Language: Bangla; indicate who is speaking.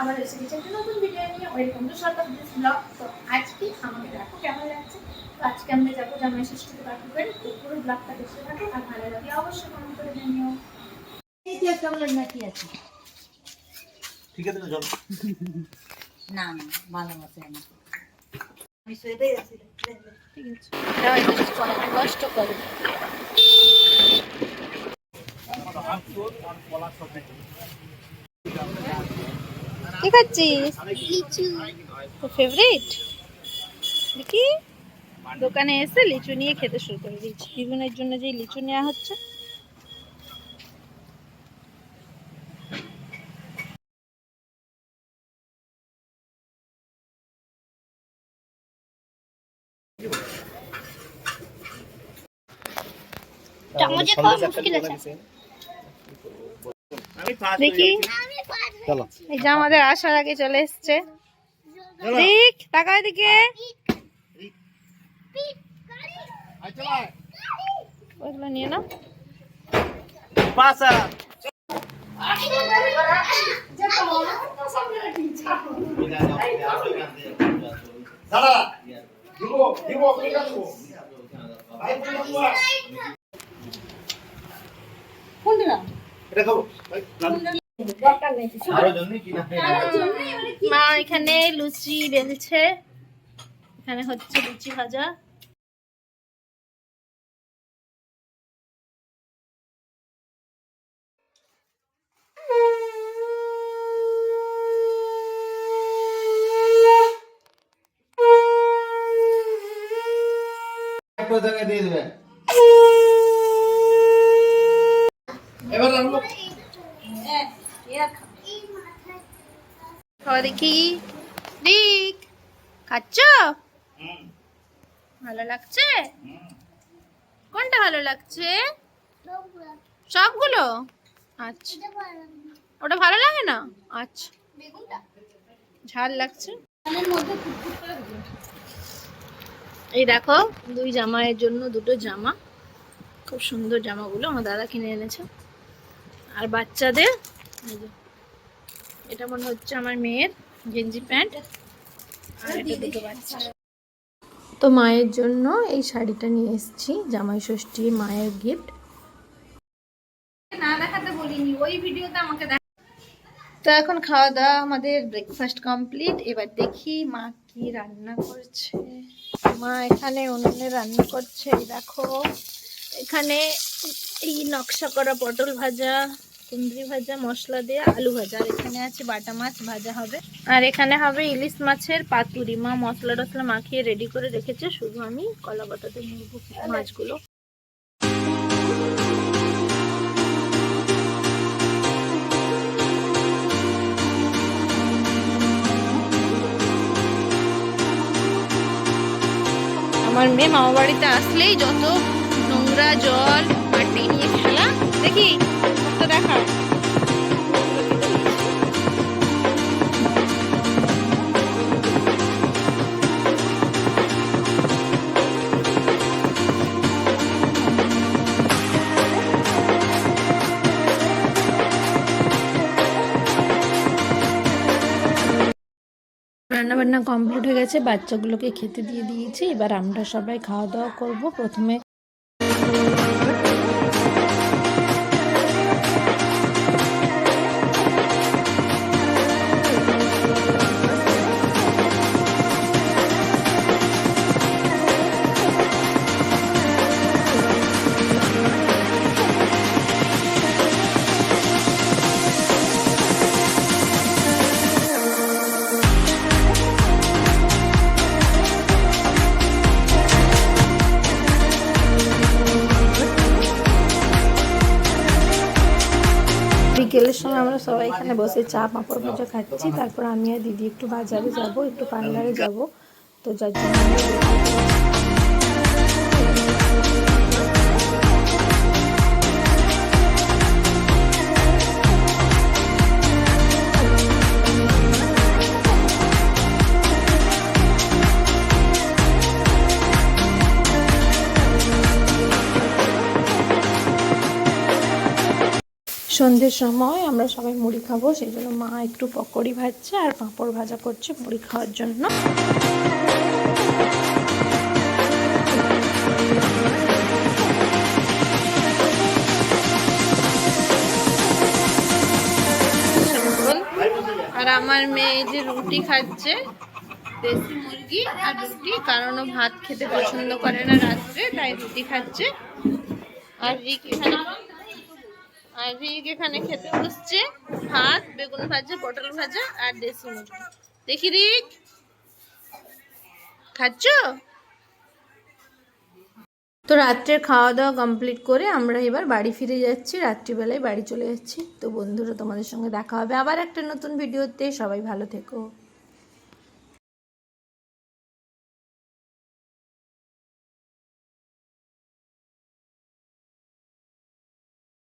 Speaker 1: আবার এসে গেছে একটা নতুন ভিডিও নিয়ে welcome to Sarkar this blog তো আজকে আমাকে দেখো কেমন লাগছে? তো আজকে আমরা যাব জামাই ষষ্ঠীতে পাঠক করে পুরো ব্লগটা দেখতে থাকো আর ভালো লাগে অবশ্যই কমেন্ট করে জানিও।
Speaker 2: চকলেট নাকি আছে?
Speaker 3: ঠিক আছে তো চলো।
Speaker 2: না না ভালো মতো আমি আমি শুয়েতেই আছি। কষ্ট করে
Speaker 4: কি খাচ্ছিস? তোর ফেভারিট দেখি দোকানে এসে লিচু নিয়ে খেতে শুরু করে দিয়েছি। দিগুনের জন্য যে লিচু নেওয়া হচ্ছে।
Speaker 1: চামচে খাওয়া মুশকিল আছে।
Speaker 4: দেখি।
Speaker 3: চলো।
Speaker 4: এই যে আমাদের আসার আগে চলে এসছে। দেখ তাকাও দিকে ওইগুলো নিয়ে নাও।
Speaker 3: পাসা ঠিক
Speaker 2: কোনটা?
Speaker 3: এটা খাব।
Speaker 4: মা এখানে লুচি বেলছে। এখানে হচ্ছে লুচি ভাজা।
Speaker 3: দিয়ে দিবে। এবার রাখব
Speaker 4: খাওয়া দেখি। দিক খাচ্ছ? ভালো লাগছে? কোনটা ভালো লাগছে? সবগুলো। আচ্ছা। ওটা ভালো লাগে না? আচ্ছা। ঝাল লাগছে। এই দেখো দুই জামাইয়ের জন্য দুটো জামা। খুব সুন্দর জামাগুলো আমার দাদা কিনে এনেছে। আর বাচ্চাদের এটা মনে হচ্ছে আমার মেয়ের গেঞ্জি প্যান্ট। আর এটা দুটো বাচ্চা তো মায়ের জন্য এই শাড়িটা নিয়ে এসেছি জামাই ষষ্ঠী মায়ের গিফট না দেখাতে বলিনি ওই ভিডিওতে আমাকে তো এখন খাওয়া দাওয়া আমাদের ব্রেকফাস্ট কমপ্লিট এবার দেখি মা কি রান্না করছে। মা এখানে উনুনে রান্না করছে দেখো। এখানে এই নকশা করা পটল ভাজা। কুন্দ্রি ভাজা, মশলা দিয়ে আলু ভাজা। আর এখানে আছে বাটা মাছ, ভাজা হবে। আর এখানে হবে ইলিশ মাছের পাতুরি। মা মশলা টসলা মাখিয়ে রেডি করে রেখেছে। শুধু আমি কলা বাটাতে নেব মাছগুলো। আমার মেয়ে মামা বাড়িতে আসলেই যত নোংরা জল মাটি নিয়ে খেলা দেখি তো দেখা রান্না বান্না কমপ্লিট হয়ে গেছে, বাচ্চাগুলোকে খেতে দিয়ে দিয়েছি। এবার আমরা সবাই খাওয়া দাওয়া করব। প্রথমে বিকেলের সময় আমরা সবাই এখানে বসে চা, পাঁপড় ভাজা খাচ্ছি। তারপর আমি আর দিদি একটু বাজারে যাব, একটু পার্লারে যাব। তো যার জন্য সন্ধ্যের সময় আমরা সবাই মুড়ি খাব, সেই জন্য মা একটু পকোড়ি ভাজছে আর পাঁপড় ভাজা করছে মুড়ি খাওয়ার জন্য। আর আমার মেয়ে যে রুটি খাচ্ছে, দেশি মুরগি আর রুটি, কারণ ও ভাত খেতে পছন্দ করে না রাত্রে, তাই রুটি খাচ্ছে। আর আর রিক এখানে খেতে বসছে। ভাত, বেগুন ভাজা, পটল ভাজা আর দেশি মুরগি। দেখি রিক খাচ্ছ? তো রাত্রের খাওয়া দাওয়া কমপ্লিট করে আমরা এবার বাড়ি ফিরে যাচ্ছি। রাত্রিবেলায় বাড়ি চলে যাচ্ছি। তো বন্ধুরা, তোমাদের সঙ্গে দেখা হবে আবার একটা নতুন ভিডিওতে সবাই ভালো থেকো।